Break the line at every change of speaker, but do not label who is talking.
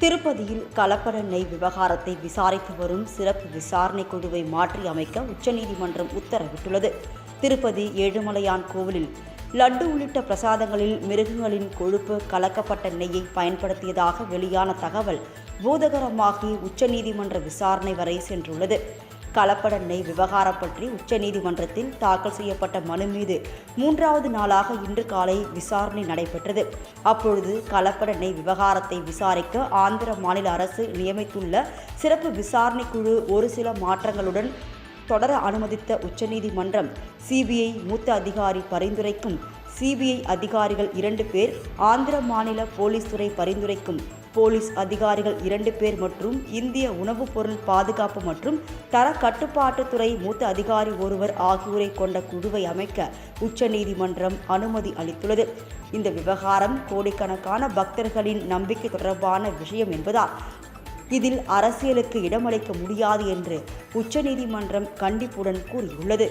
திருப்பதியில் கலப்பட நெய் விவகாரத்தை விசாரித்து வரும் சிறப்பு விசாரணை குழுவை மாற்றி அமைக்க உச்சநீதிமன்றம் உத்தரவிட்டுள்ளது. திருப்பதி ஏழுமலையான் கோவிலில் லட்டு உள்ளிட்ட பிரசாதங்களில் மிருகங்களின் கொழுப்பு கலக்கப்பட்ட நெய்யை பயன்படுத்தியதாக வெளியான தகவல் பூதகரமாகி உச்சநீதிமன்ற விசாரணை வரை சென்றுள்ளது. கலப்பட நெய் விவகாரம் பற்றி உச்சநீதிமன்றத்தில் தாக்கல் செய்யப்பட்ட மனு மீது மூன்றாவது நாளாக இன்று காலை விசாரணை நடைபெற்றது. அப்பொழுது கலப்பட நெய் விவகாரத்தை விசாரிக்க ஆந்திர மாநில அரசு நியமித்துள்ள சிறப்பு விசாரணை குழு ஒரு சில மாற்றங்களுடன் தொடர அனுமதித்த உச்சநீதிமன்றம் சிபிஐ மூத்த அதிகாரி பரிந்துரைக்கும் சிபிஐ அதிகாரிகள் இரண்டு பேர் ஆந்திர மாநில போலீஸ் துறை பரிந்துரைக்கும் போலீஸ் அதிகாரிகள் இரண்டு பேர் மற்றும் இந்திய உணவுப் பொருள் பாதுகாப்பு மற்றும் தர கட்டுப்பாட்டுத்துறை மூத்த அதிகாரி ஒருவர் ஆகியோரை கொண்ட குழுவை அமைக்க உச்சநீதிமன்றம் அனுமதி அளித்துள்ளது. இந்த விவகாரம் கோடிக்கணக்கான பக்தர்களின் நம்பிக்கை தொடர்பான விஷயம் என்பதால் இதில் அரசியலுக்கு இடமளிக்க முடியாது என்று உச்சநீதிமன்றம் கண்டிப்புடன் கூறியுள்ளது.